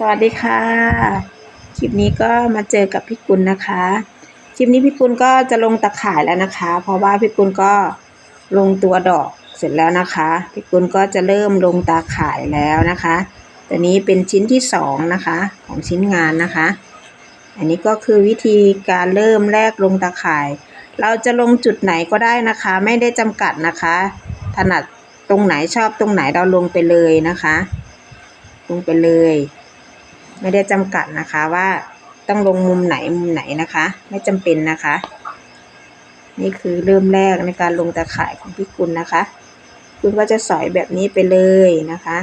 สวัสดีค่ะ คลิปนี้ก็มาเจอกับพี่กุลนะคะ คลิปนี้พี่กุลก็จะลงตะข่ายแล้วนะคะ เพราะว่าพี่กุลก็ลงตัวดอกเสร็จแล้วนะคะ พี่กุลก็จะเริ่มลงตาข่ายแล้วนะคะตัวนี้เป็นชิ้นที่สองนะคะ ของชิ้นงานนะคะ อันนี้ก็คือวิธีการเริ่มแรกลงตาข่าย เราจะลงจุดไหนก็ได้นะคะ ไม่ได้จำกัดนะคะ ถนัดตรงไหนชอบตรงไหนเราลงไปเลยนะคะ ลงไปเลย ไม่ได้จำกัดนะคะว่าต้องลงมุมไหนมุมไหนนะคะ ไม่จำเป็นนะคะ นี่คือเริ่มแรกในการลงตะข่ายของพี่กุลนะคะ คุณก็จะสอยแบบนี้ไปเลยนะคะ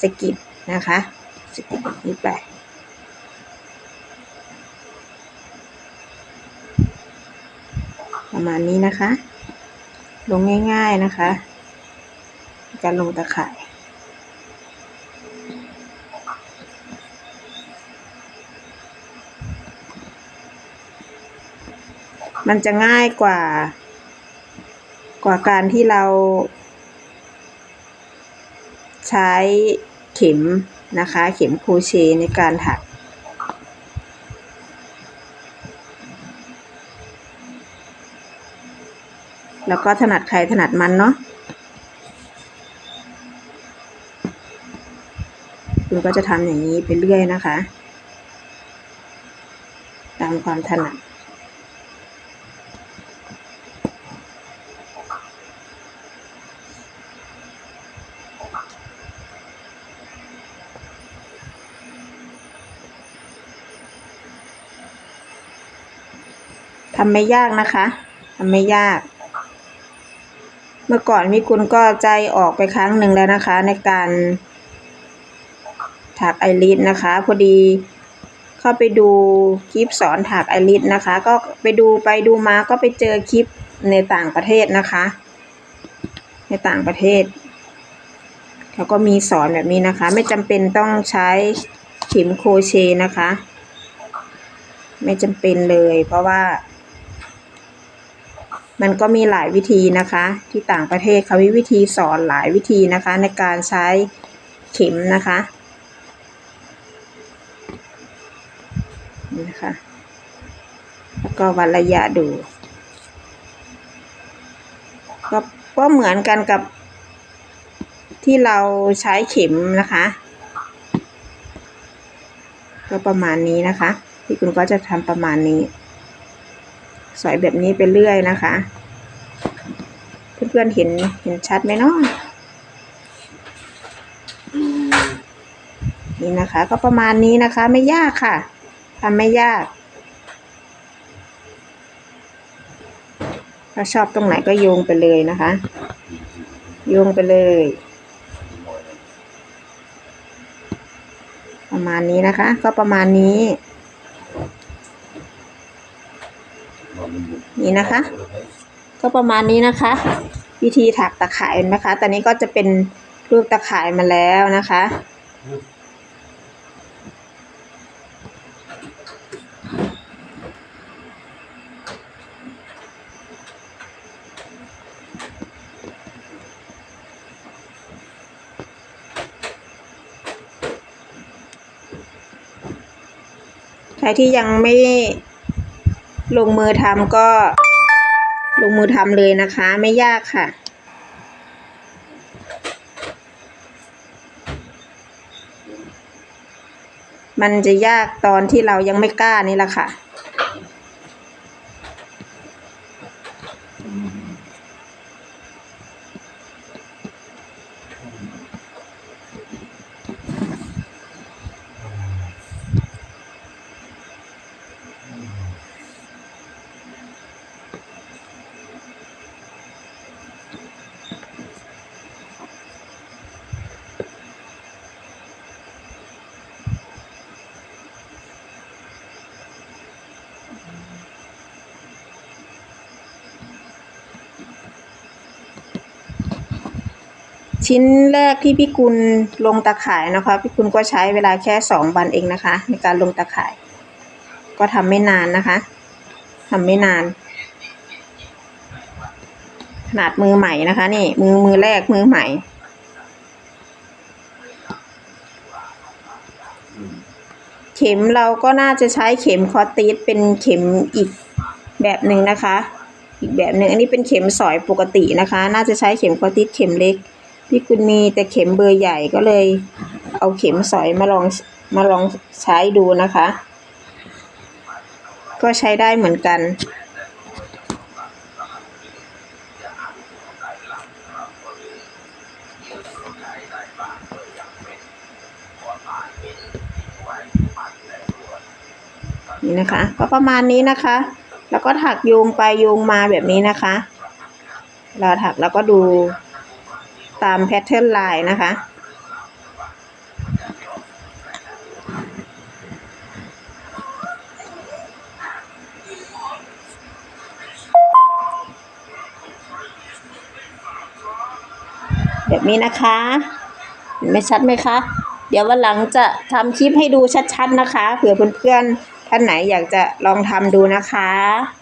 สกิดนะคะสกิดแบบนี้ไปประมาณนี้นะคะ ลงง่ายๆนะคะ การลงตะข่าย มันจะง่ายกว่า กว่าการที่เรา ใช้เข็มนะคะ เข็มโครเชต์ในการถักแล้วก็ถนัดใครถนัดมันเนาะคุณก็จะทำอย่างนี้ไปเรื่อยนะคะ ตามความถนัด ทำไม่ยากนะคะทำไม่ยาก เมื่อก่อนมีคุณก็ใจออกไปครั้งหนึ่งแล้วนะคะ ในการถักไอริสนะคะ พอดีเข้าไปดูคลิปสอนถักไอริสนะคะ ก็ไปดูไปดูมาก็ไปเจอคลิปในต่างประเทศนะคะ ในต่างประเทศเขาก็มีสอนแบบนี้นะคะ ไม่จำเป็นต้องใช้เข็มโครเชต์นะคะ ไม่จำเป็นเลยเพราะว่า มันก็มีหลายวิธีนะคะ ที่ต่างประเทศเขามีวิธีสอนหลายวิธีนะคะ ในการใช้เข็มนะคะนี่นะคะ แล้วก็วัดระยะดู ก็ก็เหมือนกันกับที่เราใช้เข็มนะคะ ก็ประมาณนี้นะคะ ที่คุณก็จะทำประมาณนี้ สอยแบบนี้ไปเรื่อยนะคะ เพื่อนๆเห็นเห็นชัดไหมเนาะนี่นะคะ ก็ประมาณนี้นะคะ ไม่ยากค่ะทำไม่ยากถ้าชอบตรงไหนก็โยงไปเลยนะคะ โยงไปเลย ประมาณนี้นะคะ ก็ประมาณนี้ นี่นะคะ ก็ประมาณนี้นะคะ วิธีถักตะข่ายนไหมคะ ตอนนี้ก็จะเป็นรูปตะข่ายมาแล้วนะคะ ใครที่ยังไม่ ลงมือทำก็ ลงมือทำเลยนะคะ ไม่ยากค่ะ มันจะยากตอนที่เรายังไม่กล้านี่แหละค่ะ ชิ้นแรกที่พี่กุลลงตะข่ายนะคะพี่กุลก็ใช้เวลาแค่สองวันเองนะคะ ในการลงตะข่าย ก็ทำไม่นานนะคะทำไม่นาน ขนาดมือใหม่นะคะนี่มือมือแรกมือใหม่อืมข็มเราก็น่าจะใช้เข็มคอติสเป็นเข็มอีกแบบหนึ่งนะคะ อีกแบบหนึ่งอันนี้เป็นเข็มสอยปกตินะคะ น่าจะใช้เข็มคอติสเข็มเล็ก พี่กุลมีแต่เข็มเบอร์ใหญ่ก็เลย เอาเข็มสอยมาลองมาลองใช้ดูนะคะ ก็ใช้ได้เหมือนกัน นี่นะคะ ก็ประมาณนี้นะคะ แล้วก็ถักโยงไปโยงมาแบบนี้นะคะ เราถักแล้วก็ดู ตามแพทเทิร์นลายนะคะ แบบนี้นะคะเห็นไหม่ชัดไหมคะ เดี๋ยววันหลังจะทำคลิปให้ดูชัดๆนะคะ เผื่อเพื่อนๆท่านไหนอยากจะลองทำดูนะคะ